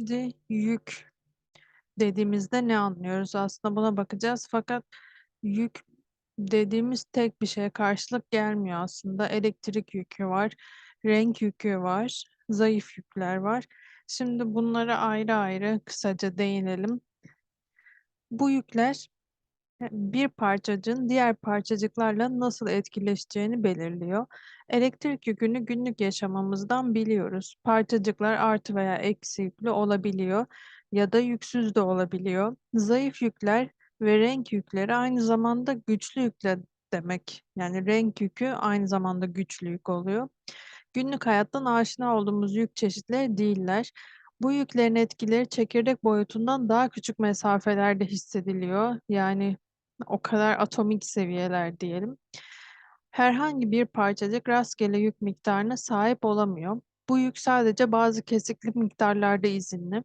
Şimdi yük dediğimizde ne anlıyoruz? Aslında buna bakacağız. Fakat yük dediğimiz tek bir şeye karşılık gelmiyor aslında. Elektrik yükü var, renk yükü var, zayıf yükler var. Şimdi bunlara ayrı ayrı kısaca değinelim. Bu yükler bir parçacığın diğer parçacıklarla nasıl etkileşeceğini belirliyor. Elektrik yükünü günlük yaşamımızdan biliyoruz. Parçacıklar artı veya eksi yüklü olabiliyor ya da yüksüz de olabiliyor. Zayıf yükler ve renk yükleri aynı zamanda güçlü yükle demek. Yani renk yükü aynı zamanda güçlü yük oluyor. Günlük hayattan aşina olduğumuz yük çeşitleri değiller. Bu yüklerin etkileri çekirdek boyutundan daha küçük mesafelerde hissediliyor. Yani o kadar atomik seviyeler diyelim. Herhangi bir parçacık rastgele yük miktarına sahip olamıyor. Bu yük sadece bazı kesikli miktarlarda izinli.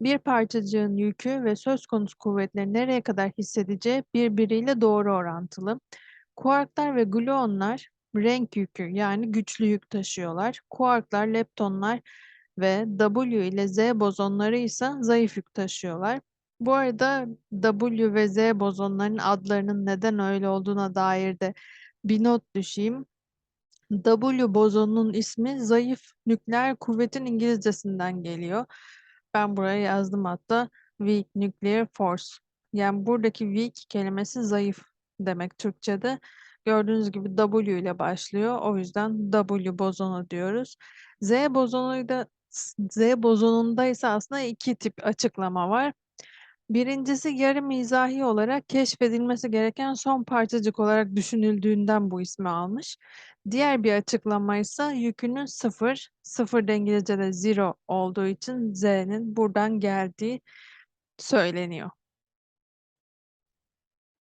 Bir parçacığın yükü ve söz konusu kuvvetleri nereye kadar hissedeceği birbiriyle doğru orantılı. Kuarklar ve gluonlar renk yükü yani güçlü yük taşıyorlar. Kuarklar, leptonlar ve W ile Z bozonları ise zayıf yük taşıyorlar. Bu arada W ve Z bozonlarının adlarının neden öyle olduğuna dair de bir not düşeyim. W bozonunun ismi zayıf nükleer kuvvetin İngilizcesinden geliyor. Ben buraya yazdım hatta weak nuclear force. Yani buradaki weak kelimesi zayıf demek Türkçe'de. Gördüğünüz gibi W ile başlıyor. O yüzden W bozonu diyoruz. Z bozonuyla Z bozonunda ise aslında iki tip açıklama var. Birincisi yarı mizahi olarak keşfedilmesi gereken son parçacık olarak düşünüldüğünden bu ismi almış. Diğer bir açıklama ise yükünün sıfır, sıfır da İngilizce'de zero olduğu için Z'nin buradan geldiği söyleniyor.